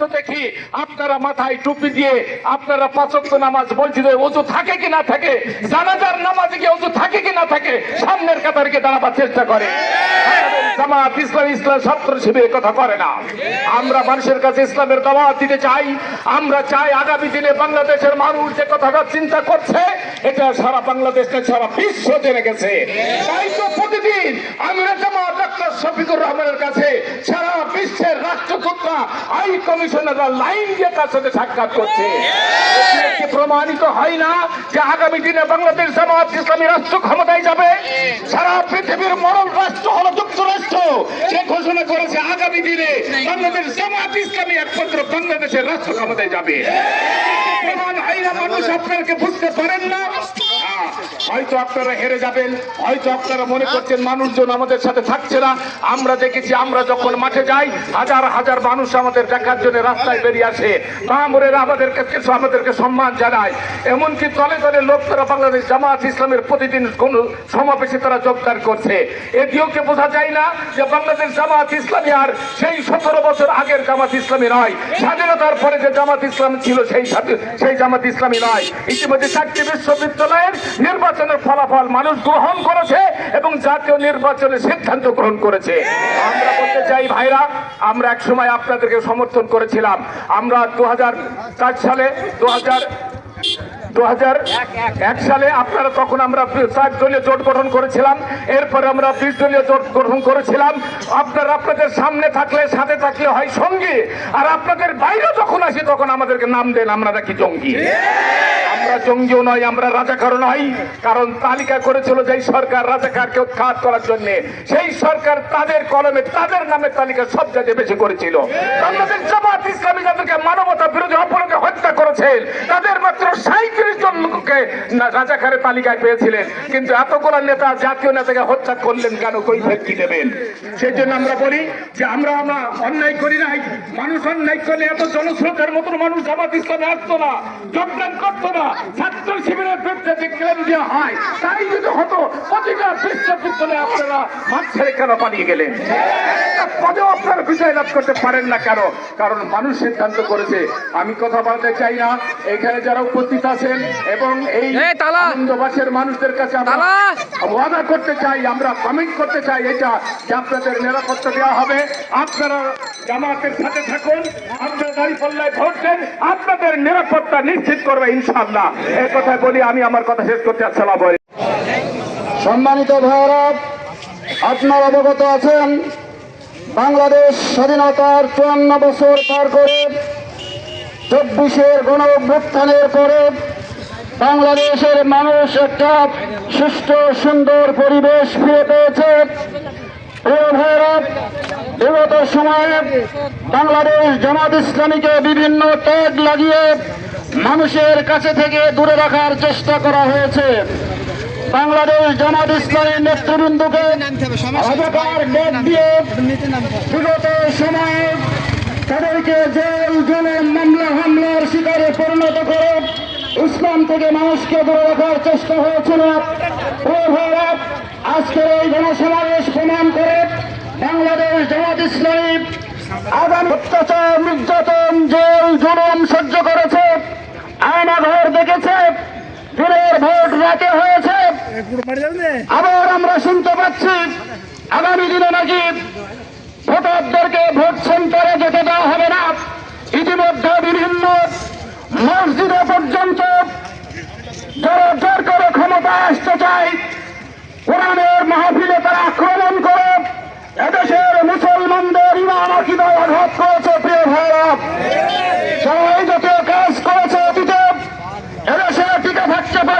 তো দেখি আপনারা মাথায় টুপি দিয়ে আপনারা পাঁচক্ত নামাজ বলছি অজু থাকে কি না থাকে? জানাজার নামাজে কি অজু থাকে কি না থাকে? সামনের কাতারকে দাঁড়াবার চেষ্টা করে। জামাত ইসলাম ইসলাম ছাত্র শিবির কথা করে না। আমরা মানুষের কাছে ইসলামের দাওয়াত দিতে চাই। আমরা চাই আগামী দিনে বাংলাদেশের মানুষ যে কথাটা চিন্তা করছে, এটা সারা বাংলাদেশে সারা বিশ্ব জেনে গেছে। তাই তো প্রতিদিন আমরা জামাত আই কমিশনাররা লাইন দিয়ে তার সাথে সাক্ষাৎ করছে? প্রমাণিত হয় না যে আগামী দিনে বাংলাদেশ জামাত ইসলামী রাষ্ট্র ক্ষমতায় যাবে? সারা পৃথিবীর মরল রাষ্ট্র হলো যুক্তরাষ্ট্র। সে ঘোষণা করেছে আগামী দিনে বাংলাদেশ জামাত ইসলামী একমাত্র বাংলাদেশের রাষ্ট্র ক্ষমতায় যাবে। প্রমাণ হয় না, মানুষ আপনাকে বুঝতে পারেন না। হয়তো আপনারা হেরে যাবেন হয়তো আপনারা মনে করছেন মানুষজন আমাদের সাথে থাকছে না। আমরা দেখেছি আমরা যখন মাঠে যাই হাজার হাজার মানুষ আমাদের দেখার জন্য রাস্তায় বেরিয়ে আসে। মামুরেরা আমাদেরকে কিছু আমাদেরকে সম্মান জানায়। এমনকি দলে দলে লোক তারা বাংলাদেশ জামাত ইসলামের প্রতিদিন কোন সমাবেশে তারা যোগদান করছে। এটিও কে বোঝা যায় না যে বাংলাদেশ জামাত ইসলামী আর সেই সতেরো বছর আগের জামাত ইসলামী নয়। স্বাধীনতার পরে যে জামাত ইসলাম ছিল সেই সাথে- সেই জামাত ইসলামী নয়। ইতিমধ্যে চারটি বিশ্ববিদ্যালয়ের নির্বাচনের ফলাফল মানুষ গ্রহণ করেছে এবং জাতীয় নির্বাচনের সিদ্ধান্ত গ্রহণ করেছে। আমরা বলতে চাই, ভাইরা, আমরা এক সময় আপনাদেরকে সমর্থন করেছিলাম। আমরা দু হাজার চার সালে, দু হাজার দু এক সালে আপনারা তখন আমরা চার দলীয় জোট গঠন করেছিলাম। এরপরে আমরা বিশ দলীয় জোট গঠন করেছিলাম। আপনারা আপনাদের সামনে থাকলে, সাথে থাকলে হয় সঙ্গী। আর আপনাদের বাইরে যখন আসি, তখন আমাদেরকে নাম দেন, আমরা নাকি জঙ্গি। আমরা জঙ্গিও নয়, আমরা রাজাকার নয়। কারণ তালিকা করেছিল যেই সরকার রাজাকারকে উৎখাত করার জন্য, সেই সরকার তাদের কলমে, তাদের নামের তালিকা সব জায়গায় বেশি করেছিল। বাংলাদেশ জামাত ইসলামী যাদেরকে মানবতা বিরোধী অপরাধে হত্যা করেছেন তাদের মাত্র সাঁত্রিশ জন লোককে না রাজাকারের তালিকায় পেয়েছিলেন। কিন্তু এতগুলো নেতা, জাতীয় নেতাকে হত্যা করলেন কেন? কই কি দেবেন? সেই জন্য আমরা বলি যে আমরা আমরা অন্যায় করি নাই। মানুষ অন্যায় করলে এত জনস্রোতের মতন মানুষ জামাত ইসলামে আসতো না, যোগদান করতো না। ছাত্র শিবিরের বিরুদ্ধে যে ক্লেম দেওয়া হয়, তাই যদি হতো, প্রতিটা বিশ্ববিদ্যালয়ে আপনারা মাঠ ছেড়ে কেন পালিয়ে গেলেন? পদেও বিজয় লাভ করতে পারেন না কেন? কারণ মানুষ সিদ্ধান্ত করেছে। আমি কথা বলতে চাই না। এখানে যারা উপস্থিত আছেন এবং এই! আনন্দবাসের মানুষদের কাছে আমরা ওয়াদা করতে চাই আমরা কমিট করতে চাই এটা যে আপনাদের নিরাপত্তা দেওয়া হবে। আপনারা জামাতের সাথে থাকুন আপনারা দাঁড়িপাল্লায় ভোট দেন আপনাদের নিরাপত্তা নিশ্চিত করবে ইনশাআল্লাহ। এই কথা বলি আমি আমার কথা শেষ করতে আসসালাম সম্মানিত ভারত আপনার অবগত আছেন বাংলাদেশ স্বাধীনতার চুয়ান্ন বছর পার করে, চব্বিশের গণ অভ্যুত্থানের পরে বাংলাদেশের মানুষ একটা সুষ্ঠু, সুন্দর পরিবেশ ফিরে পেয়েছে। বিগত সময়ে বাংলাদেশ জামাত ইসলামীকে বিভিন্ন ট্যাগ লাগিয়ে মানুষের কাছে থেকে দূরে রাখার চেষ্টা করা হয়েছে। বাংলাদেশ জামাত নেতৃবৃন্দকে রাজাকার ডেক দিয়ে বিগত সময়ে তাদেরকে জেল জেলের মামলা, হামলার শিকারে পরিণত করে ইসলাম থেকে মানুষকে দূরে রাখার চেষ্টা হয়েছিল। আজকের এই গণসমাবেশ প্রমাণ করে বাংলাদেশ জামাত ইসলামী আগামী অত্যাচার, নির্যাতন মসজিদে পর্যন্ত যারা জোর করে ক্ষমতা আসতে চাই কোরআনের মাহফিলে তারা আক্রমণ করে। এদেশের মুসলমানদের ইমান আকিদায় আঘাত করেছে, প্রিয় ভাইরা সবাই যত কাজ করেছে অতীতে, এদেশে টিকা থাকতে পারে।